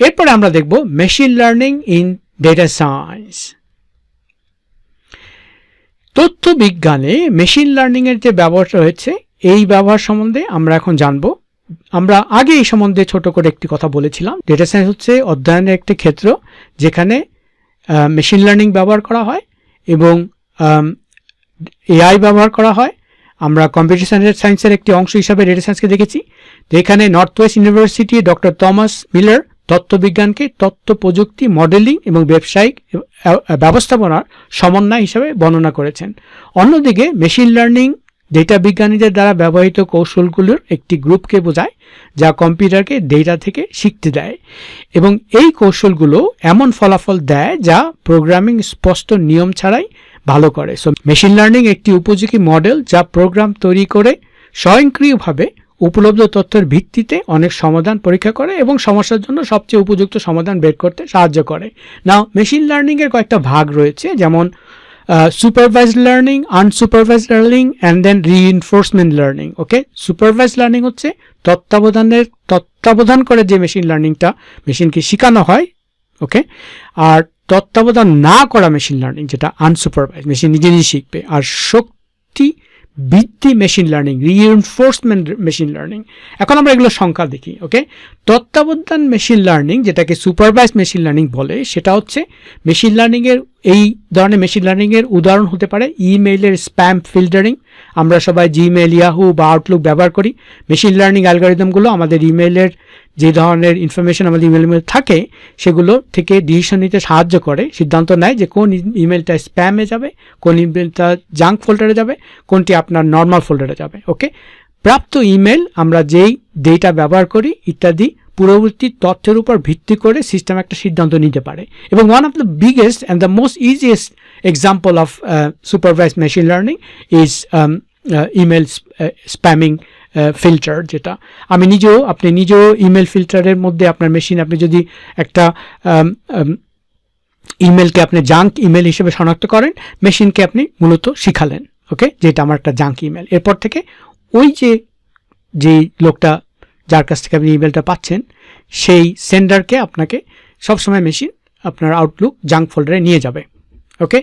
এরপরে আমরা দেখব machine learning in data science তথ্য বিজ্ঞানে মেশিন লার্নিংয়ের যে ব্যবহারটা রয়েছে, এই ব্যবহার সম্বন্ধে আমরা এখন জানব। আমরা আগে এই সম্বন্ধে ছোট করে একটি কথা বলেছিলাম। ডেটা সায়েন্স হচ্ছে অধ্যয়নের একটি ক্ষেত্র যেখানে মেশিন লার্নিং ব্যবহার করা হয় এবং এআই ব্যবহার করা হয়। আমরা কম্পিউটার সায়েন্সের একটি অংশ হিসাবে ডেটা সায়েন্সকে দেখেছি। তো এখানে North West University doctor Thomas Miller তথ্যবিজ্ঞানকে তথ্য প্রযুক্তি মডেলিং এবং ব্যবসায়িক ব্যবস্থাপনার সমন্বয় হিসাবে বর্ণনা করেছেন। অন্যদিকে মেশিন লার্নিং ডেটা বিজ্ঞানীদের দ্বারা ব্যবহৃত কৌশলগুলোর একটি গ্রুপকে বোঝায়, যা কম্পিউটারকে ডেটা থেকে শিখতে দেয় এবং এই কৌশলগুলো এমন ফলাফল দেয় যা প্রোগ্রামিং স্পষ্ট নিয়ম ছাড়াই ভালো করে। সো মেশিন লার্নিং একটি উপযোগী মডেল যা প্রোগ্রাম তৈরি করে স্বয়ংক্রিয়ভাবে উপলব্ধ তথ্যের ভিত্তিতে অনেক সমাধান পরীক্ষা করে এবং সমস্যার জন্য সবচেয়ে উপযুক্ত সমাধান বের করতে সাহায্য করে। নাও মেশিন লার্নিংয়ের কয়েকটা ভাগ রয়েছে, যেমন supervise learning unsupervise learning and then reinforcement learning okay supervise learning হচ্ছে তত্ত্বাবধানের, তত্ত্বাবধান করে যে মেশিন লার্নিংটা মেশিনকে শেখানো হয় ওকে আর তত্ত্বাবধান না করা মেশিন লার্নিং যেটা আনসুপারভাইজ মেশিন নিজে নিজে শিখবে। আর শক্তি বৃদ্ধি machine learning reinforcement machine learning এখন আমরা এগুলো সংখ্যা দেখি ওকে তত্ত্বাবধান মেশিন লার্নিং যেটাকে সুপারভাইজ মেশিন লার্নিং বলে, সেটা হচ্ছে মেশিন লার্নিংয়ের এই ধরনের মেশিন লার্নিংয়ের উদাহরণ হতে পারে ইমেইলের স্প্যাম ফিল্টারিং আমরা সবাই জিমেল ইয়াহু বা আউটলুক ব্যবহার করি। মেশিন লার্নিং অ্যালগোরিদমগুলো আমাদের ইমেলের যে ধরনের ইনফরমেশন আমাদের ইমেলের মধ্যে থাকে, সেগুলো থেকে ডিসিশন নিতে সাহায্য করে, সিদ্ধান্ত নেয় যে কোন ইমেলটা স্প্যামে যাবে, কোন ইমেলটা জাঙ্ক ফোল্ডারে যাবে, কোনটি আপনার নর্মাল ফোল্ডারে যাবে ওকে প্রাপ্ত ইমেল আমরা যেই ডেটা ব্যবহার করি, ইত্যাদি পূর্ববর্তী তথ্যের উপর ভিত্তি করে সিস্টেম একটা সিদ্ধান্ত নিতে পারে। এবং one of the biggest and the most easiest example of supervise machine learning is email spamming filter যেটা। আমি নিজেও, আপনি নিজেও ইমেল ফিল্টারের মধ্যে আপনার মেশিন আপনি যদি একটা ইমেলকে আপনি জাঙ্ক ইমেল হিসেবে শনাক্ত করেন মেশিনকে আপনি মূলত শিখালেন ওকে যেটা আমার একটা জাঙ্ক ইমেল এরপর থেকে ওই যে যে লোকটা যার কাছ থেকে আপনি ইমেলটা পাচ্ছেন, সেই সেন্ডারকে আপনাকে সবসময় মেশিন আপনার আউটলুক জাঙ্ক ফোল্ডারে নিয়ে যাবে ওকে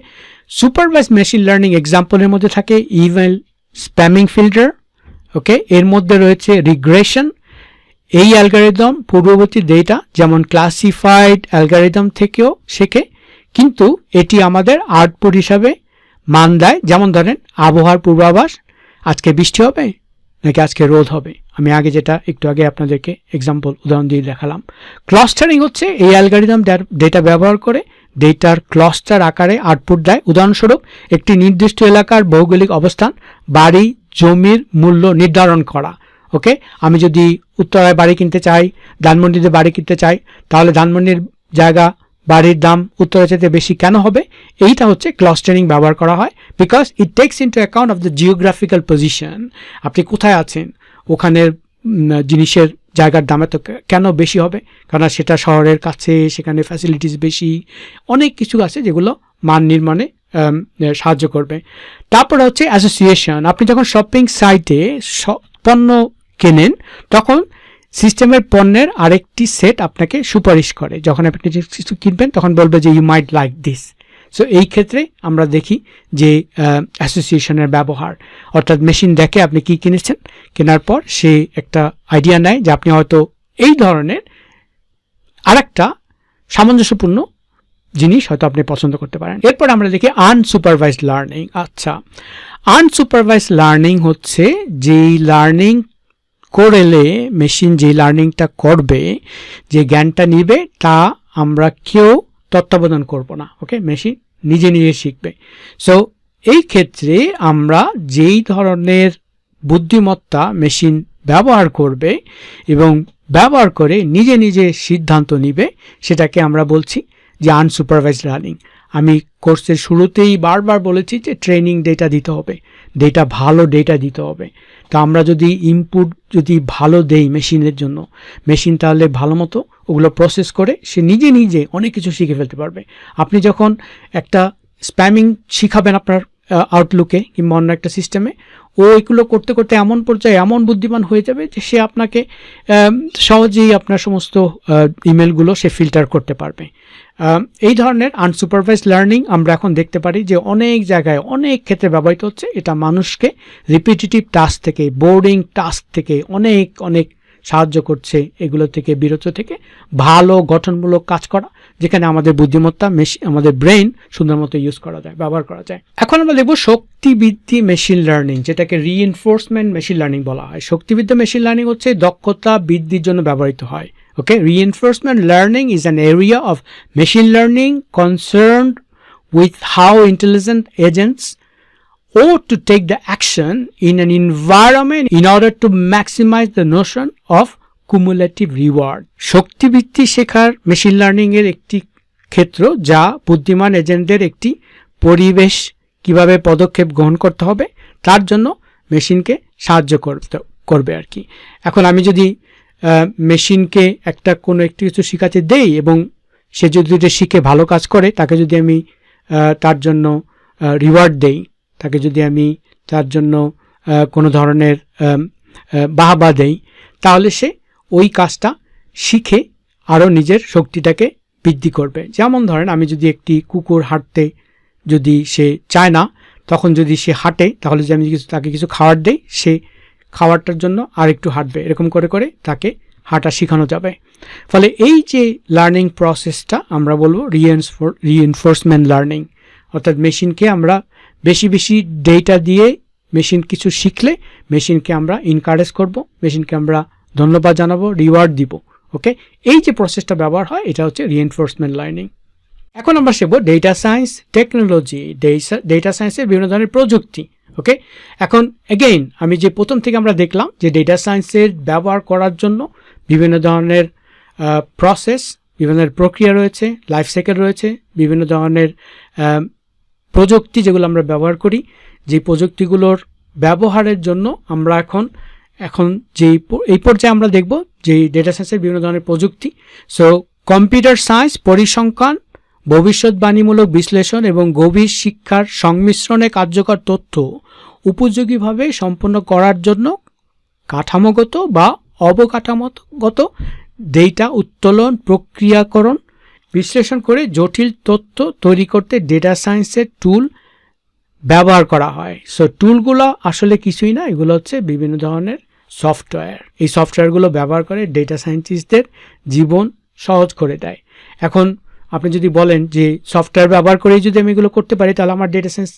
সুপারভাইজ মেশিন লার্নিং এক্সাম্পলের মধ্যে থাকে ইমেল স্প্যামিং ফিল্টার ওকে এর মধ্যে রয়েছে রিগ্রেশন এই অ্যালগারিদম পূর্ববর্তী ডেটা যেমন ক্লাসিফাইড অ্যালগারিদম থেকেও শেখে, কিন্তু এটি আমাদের আউটপুট হিসাবে মান দেয়। যেমন ধরেন, আবহাওয়ার পূর্বাভাস, আজকে বৃষ্টি হবে নাকি আজকে রোদ হবে? আমি আগে যেটা, একটু আগে আপনাদেরকে এক্সাম্পল উদাহরণ দিয়ে দেখালাম। ক্লাস্টারিং হচ্ছে এই অ্যালগারিদম ডেটা ব্যবহার করে ডেটার ক্লাস্টার আকারে আউটপুট দেয়। উদাহরণস্বরূপ, একটি নির্দিষ্ট এলাকার ভৌগোলিক অবস্থান, বাড়ি, জমির মূল্য নির্ধারণ করা। ওকে? আমি যদি উত্তরায় বাড়ি কিনতে চাই, ধানমন্ডিতে বাড়ি কিনতে চাই, তাহলে ধানমন্ডির জায়গা, বাড়ির দাম উত্তরের চাইতে বেশি কেন হবে? এইটা হচ্ছে ক্লাস্টারিং ব্যবহার করা হয় because it takes into account of the geographical position আপনি কোথায় আছেন? ওখানের জিনিসের জায়গার দামে তো কেন বেশি হবে? কারণ সেটা শহরের কাছে, সেখানে ফ্যাসিলিটিস বেশি, অনেক কিছু আছে যেগুলো মান নির্মাণে সাহায্য করবে। তারপরে হচ্ছে অ্যাসোসিয়েশন আপনি যখন শপিং সাইটে পণ্য কেনেন, তখন সিস্টেমের পণ্যের আরেকটি সেট আপনাকে সুপারিশ করে। যখন আপনি কিছু কিনবেন, তখন বলবে যে you might like this so এই ক্ষেত্রে আমরা দেখি যে অ্যাসোসিয়েশনের ব্যবহার। অর্থাৎ মেশিন দেখে আপনি কি কিনেছেন? কেনার পর সে একটা আইডিয়া নেয় যে আপনি হয়তো এই ধরনের আরেকটা সামঞ্জস্যপূর্ণ জিনিস হয়তো আপনি পছন্দ করতে পারেন। এরপর আমরা দেখি আনসুপারভাইজড লার্নিং আচ্ছা আনসুপারভাইজড লার্নিং হচ্ছে যেই লার্নিং করলে মেশিন যে লার্নিংটা করবে, যে জ্ঞানটা নিবে, তা আমরা কেউ তত্ত্বাবধান করব না। ওকে মেশিন নিজে নিজে শিখবে। সো এই ক্ষেত্রে আমরা যেই ধরনের বুদ্ধিমত্তা মেশিন ব্যবহার করবে এবং ব্যবহার করে নিজে নিজে সিদ্ধান্ত নিবে, সেটাকে আমরা বলছি যে আনসুপারভাইজ লার্নিং আমি কোর্সের শুরুতেই বারবার বলেছি যে ট্রেনিং ডেটা দিতে হবে ডেটা ভালো ডেটা দিতে হবে। তা আমরা যদি ইনপুট যদি ভালো দেই মেশিনের জন্য মেশিন তাহলে ভালো মতো ওগুলো প্রসেস করে সে নিজে নিজে অনেক কিছু শিখে ফেলতে পারবে। আপনি যখন একটা স্প্যামিং শিখাবেন আপনার আউটলুকে কিংবা অন্য একটা সিস্টেমে ও এগুলো করতে করতে এমন পর্যায়ে এমন বুদ্ধিমান হয়ে যাবে যে সে আপনাকে সহজেই আপনার সমস্ত ইমেলগুলো সে ফিল্টার করতে পারবে। এই ধরনের আনসুপারভাইজ লার্নিং আমরা এখন দেখতে পারি যে অনেক জায়গায় অনেক ক্ষেত্রে ব্যবহৃত হচ্ছে। এটা মানুষকে রিপিটিটিভ টাস্ক থেকে বোর্ডিং টাস্ক থেকে অনেক অনেক সাহায্য করছে এগুলো থেকে, বিরত থেকে ভালো গঠনমূলক কাজ করা। যেখানে আমাদের বুদ্ধিমত্তা আমাদের ব্রেন সুন্দর মতো ইউজ করা যায়, ব্যবহার করা যায়। এখন আমরা দেখব শক্তিবৃদ্ধি মেশিন লার্নিং যেটাকে রিএনফোর্সমেন্ট মেশিন লার্নিং বলা হয়। শক্তিবৃদ্ধি মেশিন লার্নিং হচ্ছে দক্ষতা বৃদ্ধির জন্য ব্যবহৃত হয়। Okay reinforcement learning is an area of machine learning concern with how intelligent agents ought to take the action in an environment in order to maximize the notion of cumulative reward শক্তিবৃত্তি শেখার machine learning এর একটি ক্ষেত্র যা বুদ্ধিমান এজেন্টদের একটি পরিবেশ কীভাবে পদক্ষেপ গ্রহণ করতে হবে, তার জন্য মেশিনকে সাহায্য করতে, করবে আর কি। এখন আমি যদি মেশিনকে একটা কোনো একটি কিছু শেখাতে দেই এবং সে যদি এটা শিখে ভালো কাজ করে, তাকে যদি আমি তার জন্য রিওয়ার্ড দেই, তাকে যদি আমি তার জন্য কোনো ধরনের বাহবা দেই, তাহলে সে ওই কাজটা শিখে আরও নিজের শক্তিটাকে বৃদ্ধি করবে। যেমন ধরেন, আমি যদি একটি কুকুর হাঁটতে যদি সে চায় না, তখন যদি সে হাঁটে, তাহলে যদি আমি কিছু তাকে কিছু খাবার দেই, সে খাবারটার জন্য আর একটু হাঁটবে। এরকম করে করে তাকে হাঁটা শেখানো যাবে। ফলে এই যে লার্নিং প্রসেসটা আমরা বলব রিএনফোর রিএনফোর্সমেন্ট লার্নিং অর্থাৎ মেশিনকে আমরা বেশি বেশি ডেটা দিয়ে মেশিন কিছু শিখলে, মেশিনকে আমরা ইনকারেজ করব, মেশিনকে আমরা ধন্যবাদ জানাব রিওয়ার্ড দিব ওকে এই যে প্রসেসটা ব্যবহার হয়, এটা হচ্ছে রিএনফোর্সমেন্ট লার্নিং এখন আমরা শিখব ডেটা সায়েন্স টেকনোলজি ডেটা সায়েন্সের বিভিন্ন ধরনের প্রযুক্তি ওকে এখন এগেইন আমি যে প্রথম থেকে আমরা দেখলাম যে ডেটা সায়েন্সের ব্যবহার করার জন্য বিভিন্ন ধরনের প্রসেস বিভিন্ন ধরনের প্রক্রিয়া রয়েছে লাইফ সাইকেল রয়েছে, বিভিন্ন ধরনের প্রযুক্তি যেগুলো আমরা ব্যবহার করি, যে প্রযুক্তিগুলোর ব্যবহারের জন্য আমরা এখন এখন যেই এই পর্যায়ে আমরা দেখব যে ডেটা সায়েন্সের বিভিন্ন ধরনের প্রযুক্তি। সো কম্পিউটার সায়েন্স পরিসংখ্যান, ভবিষ্যৎবাণীমূলক বিশ্লেষণ এবং গভীর শিক্ষার সংমিশ্রণে কার্যকর তথ্য উপযোগীভাবে সম্পন্ন করার জন্য কাঠামোগত বা অবকাঠামোগত ডেটা উত্তোলন, প্রক্রিয়াকরণ, বিশ্লেষণ করে জটিল তথ্য তৈরি করতে ডেটা সায়েন্সের টুল ব্যবহার করা হয়। সো টুলগুলো আসলে কিছুই না এগুলো হচ্ছে বিভিন্ন ধরনের সফটওয়্যার এই সফটওয়্যারগুলো ব্যবহার করে ডেটা সায়েন্টিস্টদের জীবন সহজ করে দেয়। এখন আপনি যদি বলেন যে সফটওয়্যার ব্যবহার করেই যদি আমি এগুলো করতে পারি তাহলে আমার ডেটা সায়েন্স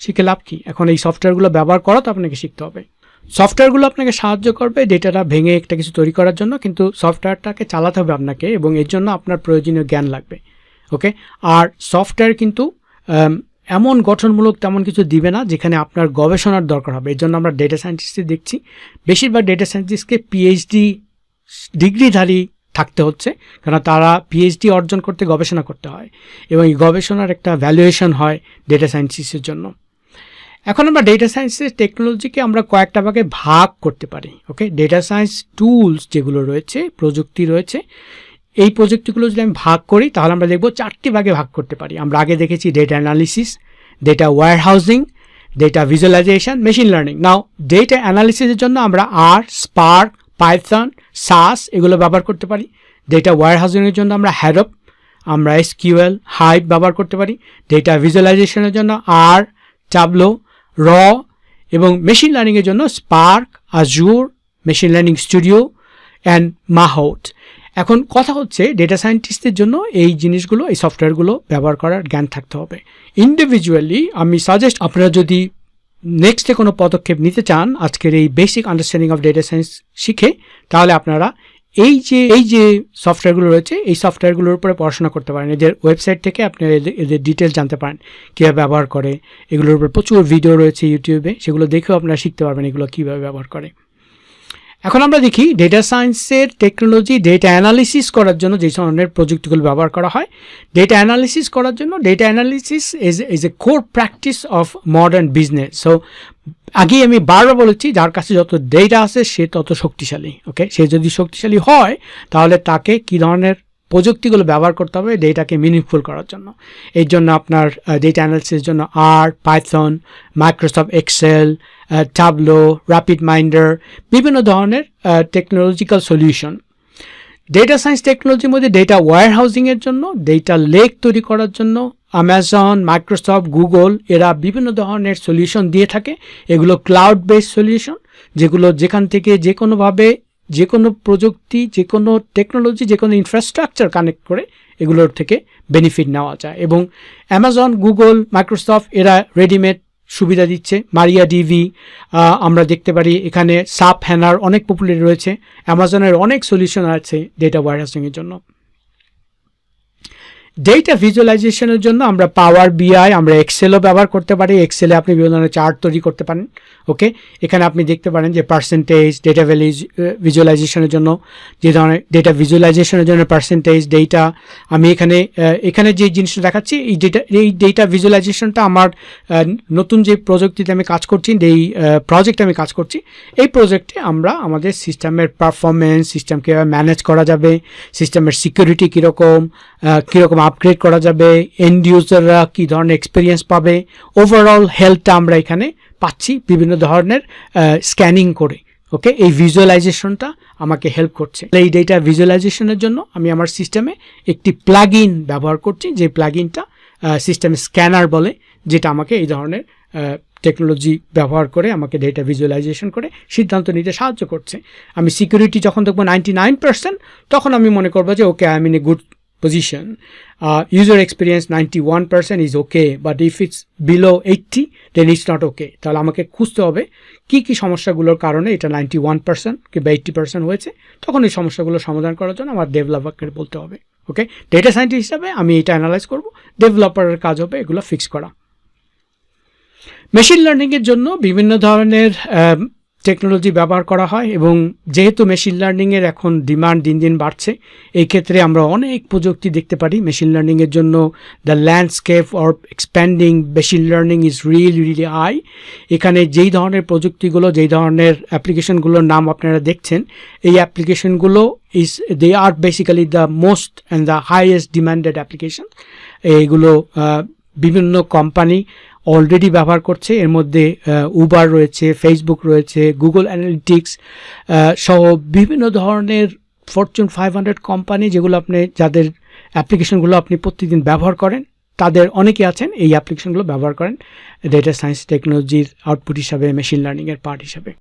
শিখে লাভ কী? এখন এই সফটওয়্যারগুলো ব্যবহার করা তো আপনাকে শিখতে হবে। সফটওয়্যারগুলো আপনাকে সাহায্য করবে ডেটাটা ভেঙে একটা কিছু তৈরি করার জন্য কিন্তু সফটওয়্যারটাকে চালাতে হবে আপনাকে এবং এর জন্য আপনার প্রয়োজনীয় জ্ঞান লাগবে। ওকে আর সফটওয়্যার কিন্তু আম, এমন গঠনমূলক তেমন কিছু দিবে না, যেখানে আপনার গবেষণার দরকার হবে। এর জন্য আমরা ডেটা সায়েন্টিস্টে দেখছি। বেশিরভাগ ডেটা সায়েন্টিস্টকে পিএইচডি ডিগ্রিধারী থাকতে হচ্ছে কারণ তারা পিএইচডি অর্জন করতে গবেষণা করতে হয় এবং এই গবেষণার একটা ভ্যালুয়েশন হয় ডেটা সায়েন্টিস্টের জন্য। এখন আমরা ডেটা সায়েন্সের টেকনোলজিকে আমরা কয়েকটা ভাগে ভাগ করতে পারি ওকে ডেটা সায়েন্স টুলস যেগুলো রয়েছে, প্রযুক্তি রয়েছে এই প্রযুক্তিগুলো যদি আমি ভাগ করি, তাহলে আমরা দেখব চারটি ভাগে ভাগ করতে পারি। আমরা আগে দেখেছি data analysis data warehousing data visualisation machine learning now data অ্যানালিসিসের জন্য আমরা আর স্পার্ক পাইথন সাস এগুলো ব্যবহার করতে পারি। ডেটা ওয়্যার হাউজিংয়ের জন্য আমরা হ্যারপ আমরা এসকিউএল হাইপ ব্যবহার করতে পারি। ডেটা ভিজুয়ালাইজেশনের জন্য আর টাবলো র এবং মেশিন লার্নিংয়ের জন্য Spark Azure machine learning studio and Mahout এখন কথা হচ্ছে ডেটা সায়েন্টিস্টদের জন্য এই জিনিসগুলো, এই সফটওয়্যারগুলো ব্যবহার করার জ্ঞান থাকতে হবে। ইন্ডিভিজুয়ালি আমি সাজেস্ট আপনারা যদি নেক্সটে কোনো পদক্ষেপ নিতে চান, আজকের এই basic understanding of data science শিখে, তাহলে আপনারা এই যে এই যে সফটওয়্যারগুলো রয়েছে, এই সফটওয়্যারগুলোর উপরে পড়াশোনা করতে পারেন। এদের ওয়েবসাইট থেকে আপনি এদের- ডিটেলস জানতে পারেন, কীভাবে ব্যবহার করে, এগুলোর উপর প্রচুর ভিডিও রয়েছে ইউটিউবে সেগুলো দেখেও আপনারা শিখতে পারবেন এগুলো কীভাবে ব্যবহার করে। এখন আমরা দেখি ডেটা সায়েন্সের টেকনোলজি ডেটা অ্যানালিসিস করার জন্য যে ধরনের প্রযুক্তিগুলো ব্যবহার করা হয়। ডেটা অ্যানালিসিস করার জন্য data analysis is is a core practice of modern business so আগেই আমি বারবার বলেছি, যার কাছে যত ডেটা আছে, সে তত শক্তিশালী ওকে সে যদি শক্তিশালী হয়, তাহলে তাকে কী ধরনের প্রযুক্তিগুলো ব্যবহার করতে হবে ডেটাকে মিনিংফুল করার জন্য। এর জন্য আপনার ডেটা অ্যানালিসিসের জন্য R Python Microsoft Excel Tableau RapidMiner বিভিন্ন ধরনের টেকনোলজিক্যাল সলিউশন ডেটা সায়েন্স টেকনোলজির মধ্যে ডেটা ওয়্যার হাউসিংয়ের জন্য ডেটা লেক তৈরি করার জন্য অ্যামাজন মাইক্রোসফট গুগল এরা বিভিন্ন ধরনের সলিউশন দিয়ে থাকে। এগুলো ক্লাউড বেসড সলিউশন যেগুলো যেখান থেকে যে কোনোভাবে, যে কোনো প্রযুক্তি, যে কোনো টেকনোলজি যে কোনো ইনফ্রাস্ট্রাকচার কানেক্ট করে এগুলোর থেকে বেনিফিট নেওয়া যায়। এবং অ্যামাজন গুগল মাইক্রোসফট এরা রেডিমেড সুবিধা দিচ্ছে। মারিয়া ডিভি আমরা দেখতে পারি এখানে সাপ হ্যানার অনেক পপুলার রয়েছে। অ্যামাজনের অনেক সলিউশন আছে ডেটা ভাইরাসিংয়ের জন্য। ডেটা ভিজুয়ালাইজেশনের জন্য আমরা পাওয়ার বিআই আমরা এক্সেলও ব্যবহার করতে পারি। এক্সেলে আপনি বিভিন্ন ধরনের চার্ট তৈরি করতে পারেন ওকে এখানে আপনি দেখতে পারেন যে পার্সেন্টেজ ডেটা ভ্যালিজ ভিজুয়ালাইজেশনের জন্য, যে ধরনের ডেটা ভিজুয়ালাইজেশনের জন্য পার্সেন্টেজ ডেটা আমি এখানে এখানে যে জিনিসটা দেখাচ্ছি, এই ডেটা এই ডেটা ভিজুয়ালাইজেশনটা আমার নতুন যে প্রযুক্তিতে আমি কাজ করছি এই প্রজেক্টে আমি কাজ করছি, এই প্রজেক্টে আমরা আমাদের সিস্টেমের পারফরমেন্স সিস্টেম কীভাবে ম্যানেজ করা যাবে সিস্টেমের সিকিউরিটি কীরকম কীরকম আপগ্রেড করা যাবে এন্ড ইউজাররা কী ধরনের এক্সপিরিয়েন্স পাবে ওভারঅল হেলথটা আমরা এখানে পাচ্ছি বিভিন্ন ধরনের স্ক্যানিং করে ওকে এই ভিজুয়ালাইজেশনটা আমাকে হেল্প করছে। এই ডেটা ভিজুয়ালাইজেশনের জন্য আমি আমার সিস্টেমে একটি প্লাগ ব্যবহার করছি, যে প্লাগ ইনটা সিস্টেম স্ক্যানার বলে, যেটা আমাকে এই ধরনের টেকনোলজি ব্যবহার করে, আমাকে ডেটা ভিজুয়ালাইজেশন করে সিদ্ধান্ত নিতে সাহায্য করছে। আমি সিকিউরিটি যখন দেখব নাইনটি নাইন পার্সেন্ট তখন আমি মনে করব যে okay I mean a good position. Uh, user experience 91% is okay, but if it's below 80, then it's not okay. তাহলে আমাকে খুঁজতে হবে কি কি সমস্যাগুলোর কারণে এটা নাইনটি ওয়ান পার্সেন্ট কিংবা এইট্টি পার্সেন্ট হয়েছে তখন এই সমস্যাগুলো সমাধান করার জন্য আমার ডেভেলপারকে বলতে হবে ওকে ডেটা সায়েন্টিস্ট হিসাবে আমি এটা অ্যানালাইজ করব ডেভেলপারের কাজ হবে এগুলো ফিক্স করা মেশিন লার্নিংয়ের জন্য বিভিন্ন ধরনের টেকনোলজি ব্যবহার করা হয় এবং যেহেতু মেশিন লার্নিংয়ের এখন ডিমান্ড দিন দিন বাড়ছে, এই ক্ষেত্রে আমরা অনেক প্রযুক্তি দেখতে পারি মেশিন লার্নিংয়ের জন্য। The landscape or expanding machine learning is really really I এখানে যেই ধরনের প্রযুক্তিগুলো, যেই ধরনের অ্যাপ্লিকেশনগুলোর নাম আপনারা দেখছেন, এই অ্যাপ্লিকেশনগুলো is they are basically the most and the highest demanded application এইগুলো বিভিন্ন কোম্পানি অলরেডি ব্যবহার করছে। এর মধ্যে উবার রয়েছে ফেসবুক রয়েছে গুগল অ্যানালিটিক্স সহ বিভিন্ন ধরনের ফরচুন ফাইভ হান্ড্রেড কোম্পানি যেগুলো আপনি, যাদের অ্যাপ্লিকেশনগুলো আপনি প্রতিদিন ব্যবহার করেন, তাদের অনেকে আছেন, এই অ্যাপ্লিকেশনগুলো ব্যবহার করেন। ডেটা সায়েন্স টেকনোলজির আউটপুট হিসাবে মেশিন লার্নিংয়ের পার্ট হিসাবে।